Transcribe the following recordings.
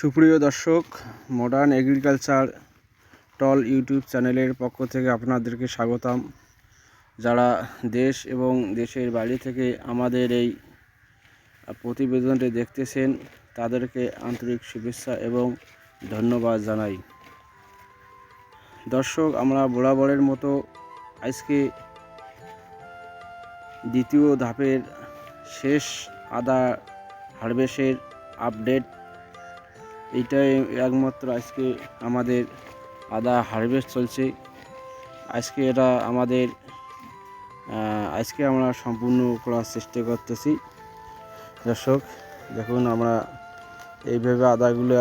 সুপ্রিয় দর্শক modern agriculture টল YouTube চ্যানেলের পক্ষ থেকে আপনাদেরকে স্বাগতম। যারা দেশ এবং দেশের বাইরে থেকে আমাদের এই প্রতিবেদনটি দেখতেছেন, তাদেরকে আন্তরিক শুভেচ্ছা এবং ধন্যবাদ জানাই। দর্শক, আমরা বরাবরের মতো আজকে দ্বিতীয় ধাপের শেষ আদা হারভেস্টের আপডেট এইটাই একমাত্র আজকে আমাদের আদা হারভেস্ট চলছে। আজকে এটা আমাদের আজকে আমরা সম্পূর্ণ করার চেষ্টা করতেছি। দর্শক, দেখুন আমরা এইভাবে আদাগুলো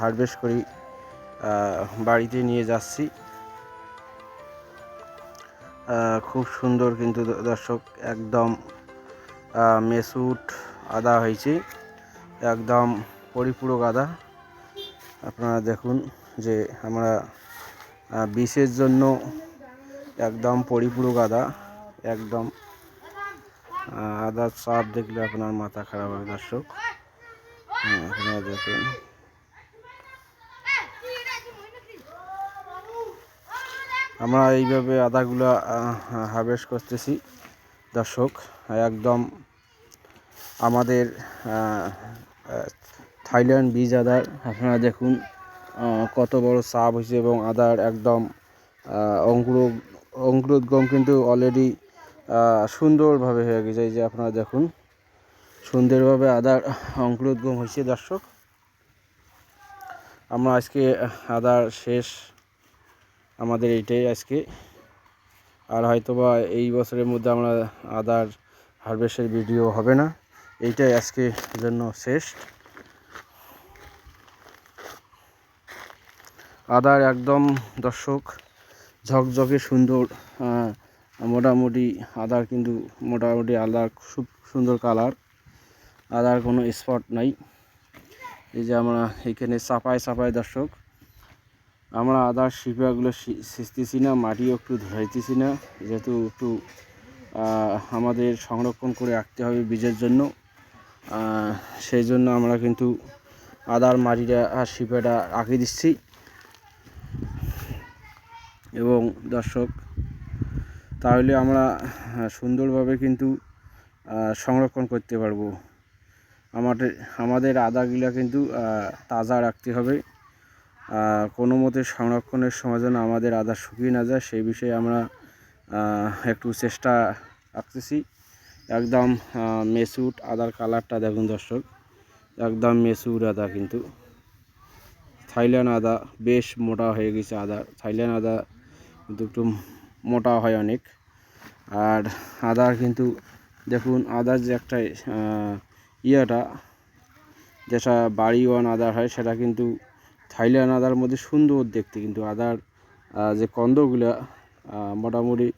হারভেস্ট করি বাড়িতে নিয়ে যাচ্ছি। খুব সুন্দর কিন্তু দর্শক, একদম মেসুট আদা হয়েছে। একদম পরিপূরক আদা আপনারা দেখুন যে আমরা বিষের জন্য একদম পরিপূরক আদা একদম আদার চাপ দেখলে আপনার মাথা খারাপ হবে দর্শক। হ্যাঁ, আপনারা দেখুন। আমরা এইভাবে আদাগুলো হারভেস্ট করতেছি দর্শক। একদম আমাদের থাইল্যান্ড বীজ আদার আপনারা দেখুন কত বড় চাপ হয়েছে এবং আদার একদম অঙ্কুর, অঙ্কুরোদ্গম কিন্তু অলরেডি সুন্দরভাবে হয়ে গেছে। এই যে আপনারা দেখুন, সুন্দরভাবে আদার অঙ্কুরোদ্গম হয়েছে দর্শক। আমরা আজকে আদার শেষ, আমাদের এইটাই আজকে। আর হয়তোবা এই বছরের মধ্যে আমরা আদার হারভেস্টের ভিডিও হবে না। এইটাই আজকে জন্য শেষ। আদার একদম দর্শক, ঝকঝকে সুন্দর মোটামুটি আদার কিন্তু মোটামুটি আদার খুব সুন্দর কালার। আদার কোনো স্পট নাই। এই যে আমরা এখানে চাপায় চাপায় দর্শক, আমরা আদার শিপাগুলো সিঁচতেছি না, মাটিও একটু ধরাইতেছি না। যেহেতু একটু আমাদের সংরক্ষণ করে রাখতে হবে বীজের জন্য। সেই জন্য আমরা কিন্তু আদার মাটিটা আর শিপাটা রাখি দিচ্ছি। এবং দর্শক, তাহলে আমরা সুন্দরভাবে কিন্তু সংরক্ষণ করতে পারব। আমাদের আমাদের আদাগুলা কিন্তু তাজা রাখতে হবে। কোনো মতে সংরক্ষণের সময় যেন আমাদের আদা শুকিয়ে না যায়, সেই বিষয়ে আমরা একটু চেষ্টা রাখতেছি। একদম মেসুট আদার কালারটা দেখুন দর্শক। একদম মেসুর আদা কিন্তু। থাইল্যান্ড আদা বেশ মোটা হয়ে গেছে আদা। থাইল্যান্ড আদা কিন্তু একটু মোটা হয় অনেক। আর আদার কিন্তু দেখুন, আদার যে একটা ইয়েটা, যেটা বাড়ি ওয়ান আদার হয়, সেটা কিন্তু থাইল্যান্ড আদার মধ্যে সুন্দর দেখতে। কিন্তু আদার যে কন্দগুলো মোটামুটি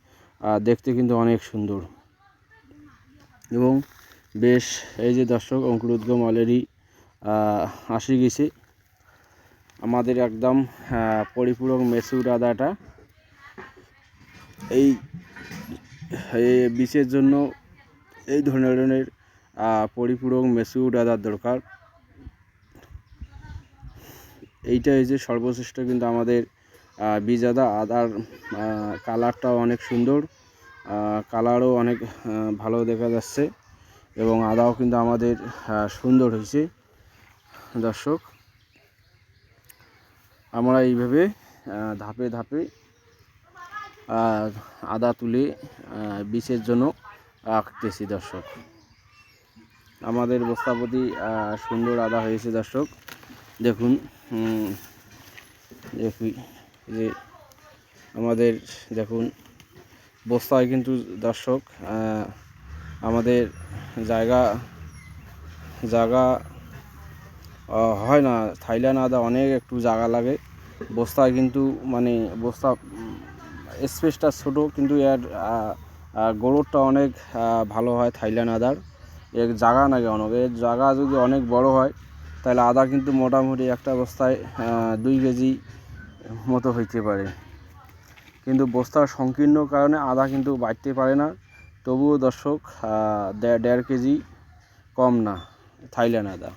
দেখতে কিন্তু অনেক সুন্দর। এবং বেশ, এই যে দর্শক, অঙ্কুরোদ্গম অলরেডি আসে গেছে। আমাদের একদম পরিপূরক মেসুর আদাটা। এই বিষের জন্য এই ধরনের পরিপূরক মেসুর আদার দরকার। এইটা এই যে সর্বশ্রেষ্ঠ কিন্তু আমাদের বীজ আদা আদার কালারটাও অনেক সুন্দর। কালারও অনেক ভালো দেখা যাচ্ছে। এবং আদাও কিন্তু আমাদের সুন্দর হয়েছে। দর্শক, আমরা এইভাবে ধাপে ধাপে আদা তুলে বীজের জন্য রাখতেছি দর্শক। আমাদের বস্তাপতি সুন্দর আদা হয়েছে দর্শক। দেখুন দেখি যে আমাদের, দেখুন, বস্তায় কিন্তু দর্শক আমাদের জায়গা জায়গা হয় না, থাইল্যান্ড আদা অনেক একটু জায়গা লাগে। বস্তায় কিন্তু মানে বস্তা স্পেসটা ছোটো কিন্তু এর গোড়টা অনেক ভালো হয় থাইল্যান্ড আদার। এর জাগা লাগে অনেক। এর জাগা যদি অনেক বড় হয় তাহলে আদা কিন্তু মোটামুটি একটা বস্তায় দুই কেজি মতো হইতে পারে। কিন্তু বস্তার সংকীর্ণ কারণে আদা কিন্তু বাড়তে পারে না। তবুও দর্শক দেড় কেজি কম না থাইল্যান্ড আদা।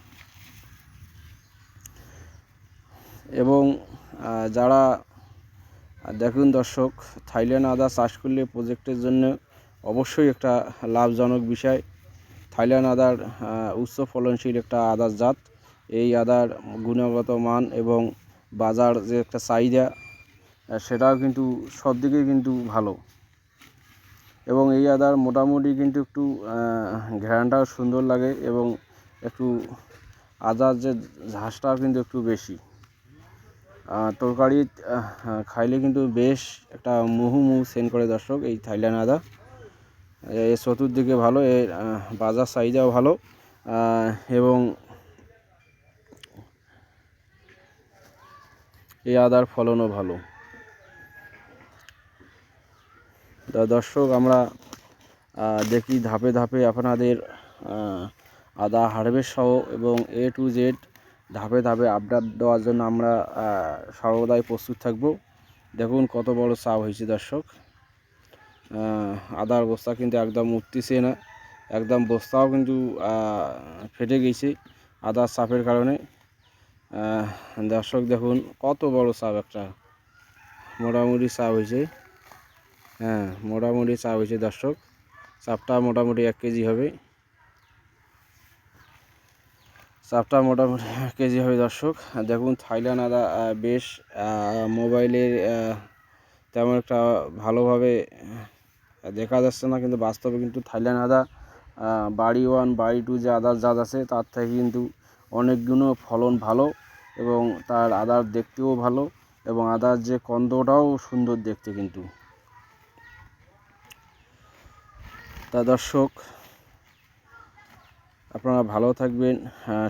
এবং আহ, যারা দেখুন দর্শক, থাইল্যান্ড আদা চাষ করলে প্রজেক্টের জন্য অবশ্যই একটা লাভজনক বিষয়। থাইল্যান্ড আদার উচ্চ ফলনশীল একটা আদার জাত। এই আদার গুণগত মান এবং বাজার যে একটা চাহিদা সেটাও কিন্তু সব দিকেই কিন্তু ভালো। এবং এই আদার মোটামুটি কিন্তু একটু ঘ্রাণটাও সুন্দর লাগে এবং একটু আদার যে ঝাঁসটাও কিন্তু একটু বেশি। তরকারি খাইলে কিন্তু বেশ একটা মুহু মুহু সেন করে দর্শক, এই থাইল্যান্ড আদা। এর চতুর্দিকে ভালো, এর বাজার চাহিদাও ভালো এবং এই আদার ফলনও ভালো। দর্শক, আমরা দেখি ধাপে ধাপে আপনাদের আদা হারভেস্ট সহ এবং এ টু জেড ধাপে ধাপে আপডেট দেওয়ার জন্য আমরা সর্বদাই প্রস্তুত থাকব। দেখুন কত বড় চাপ হয়েছে দর্শক। আদার বস্তা কিন্তু একদম উঠতেছে না। একদম বস্তাও কিন্তু ফেটে গেছে আদার চাপের কারণে। দর্শক দেখুন কত বড় চাপ একটা। মোটামুটি চাপ হয়েছে। হ্যাঁ মোটামুটি চাপ হয়েছে দর্শক। চাপটা মোটামুটি এক কেজি হবে। চাপটা মোটামুটি কেজি হবে দর্শক। দেখুন, থাইল্যান্ড আদা বেশ মোবাইলের তেমন একটা ভালোভাবে দেখা যাচ্ছে না, কিন্তু বাস্তবে কিন্তু থাইল্যান্ড আদা বাড়ি ওয়ান, বাড়ি টু যে আদার জাত আছে, তার থেকে কিন্তু অনেকগুলো ফলন ভালো এবং তার আদার দেখতেও ভালো এবং আদার যে কন্দটাও সুন্দর দেখতে কিন্তু। তা দর্শক আপনারা ভালো থাকবেন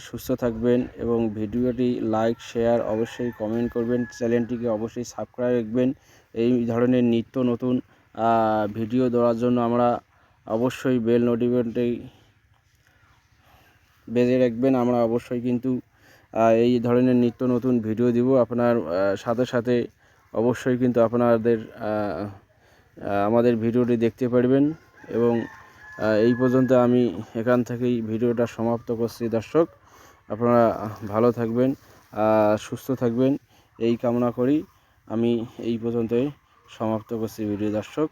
সুস্থ থাকবেন এবং ভিডিওটি লাইক, শেয়ার অবশ্যই কমেন্ট করবেন। চ্যানেলটিকে অবশ্যই সাবস্ক্রাইব রাখবেন। এই ধরনের নিত্য নতুন ভিডিও দেওয়ার জন্য আমরা অবশ্যই বেল নোটিফিকেশনটি বেজে রাখবেন। আমরা অবশ্যই কিন্তু এই ধরনের নিত্য নতুন ভিডিও দিব। আপনার সাথে সাথে অবশ্যই কিন্তু আপনাদের আমাদের ভিডিওটি দেখতে পারবেন এবং এই পর্যন্ত আমি এখান থেকেই ভিডিওটা সমাপ্ত করছি, দর্শক। আপনারা ভালো থাকবেন সুস্থ থাকবেন। এই কামনা করি আমি এই পর্যন্তই সমাপ্ত করছি ভিডিও, দর্শক।